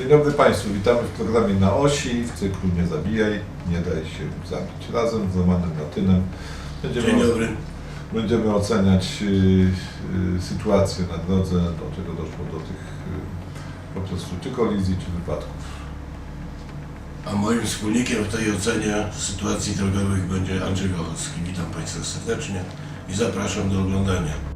Dzień dobry Państwu, witamy w programie Na Osi, w cyklu Nie zabijaj, nie daj się zabić. Razem z Romanem Latynem będziemy, Dzień dobry. będziemy oceniać y, y, sytuację na drodze, do czego doszło do tych y, po prostu czy kolizji, czy wypadków. A moim wspólnikiem w tej ocenie sytuacji drogowych będzie Andrzej Gochowski. Witam Państwa serdecznie i zapraszam do oglądania.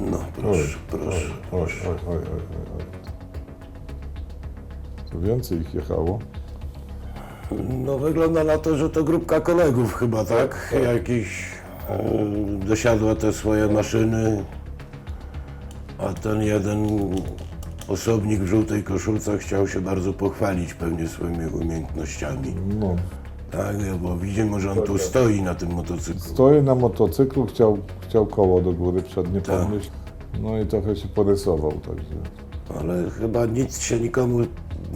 No, proszę, proszę. Oj, oj, oj, oj, oj, oj. Tu więcej ich jechało. No wygląda na to, że to grupka kolegów chyba, tak? Jakiś e, dosiadła te swoje maszyny, a ten jeden osobnik w żółtej koszulce chciał się bardzo pochwalić pewnie swoimi umiejętnościami. No. Tak, bo widzimy, że on tu stoi na tym motocyklu. Stoję na motocyklu, chciał, chciał koło do góry przednie Tak. podnieść. No i trochę się porysował, także. Ale chyba nic się nikomu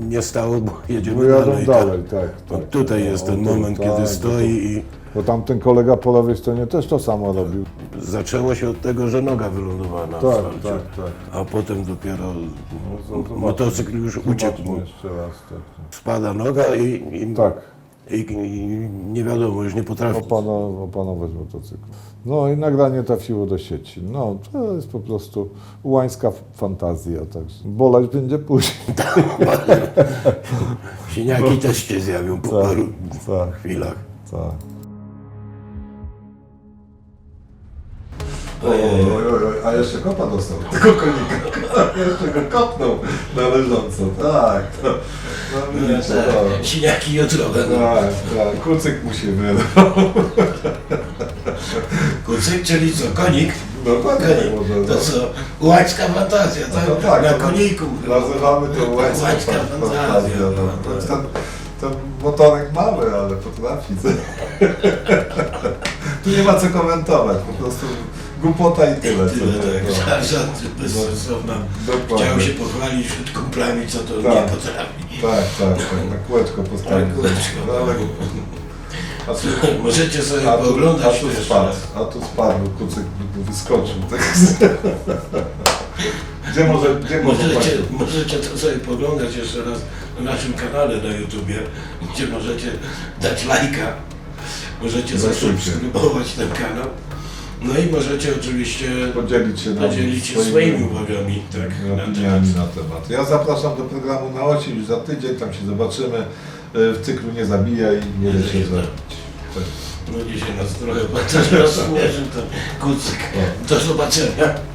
nie stało, bo jedziemy No jadą dalej. dalej, tak. tak. No, tak. tutaj jest ten moment, tak, kiedy stoi i bo tamten kolega po lewej stronie też to samo robił. zaczęło się od tego, że noga wylądowała na Tak, asfalcie. tak, tak. A potem dopiero zobaczmy. motocykl już uciekł mu. Jeszcze raz. Tak, Spada noga i, i, tak. I, nie wiadomo, już nie potrafi. Opano, opanować motocykl. No i nagranie trafiło do sieci. No to jest po prostu ułańska fantazja. Także boleć będzie później. Siniaki też się zjawią po Tak, paru tak. chwilach. Tak. Oj, oj, oj, oj, a jeszcze kopa dostał, tego konika. jeszcze go kopnął na leżąco. Tak, to, no no. Siniaki jutrowe. No. Tak, tak, kucyk musi wyrwać. Kucyk, czyli co, konik? Dokładnie. Konik. może, To no. co, łańska fantazja, tak? No tak, Na no, koniku. Nazywamy to łańska Łańska fan- fantazja, fantazja. No. no, To tak. Ten, ten motorek mały, ale potrafi. tu nie ma co komentować, po prostu głupota i tyle. Tyle, co tak. No. Żart bezsensowna. Chciał się pochwalić przed kumplami, co to Tak. nie potrafi. Tak, tak, tak, na kółeczko postawić. Na kółeczko. No, ale... A tu, Możecie sobie a tu, a pooglądać tu to jeszcze spadł, a tu spadł, kucyk wyskoczył. Tak. Gdzie może, gdzie może Możecie, możecie to sobie poglądać jeszcze raz na naszym kanale na YouTubie, gdzie możecie dać lajka, możecie zasubskrybować ten kanał. No i możecie oczywiście podzielić się, nam podzielić się swoimi uwagami tak, na temat. opiniami na temat. Ja zapraszam do programu na osi już za tydzień, tam się zobaczymy e, w cyklu Nie zabijaj, nie da się Nie zabić. Tak. No dzisiaj nas trochę bardzo rozśmieszył ten kucyk. Do zobaczenia.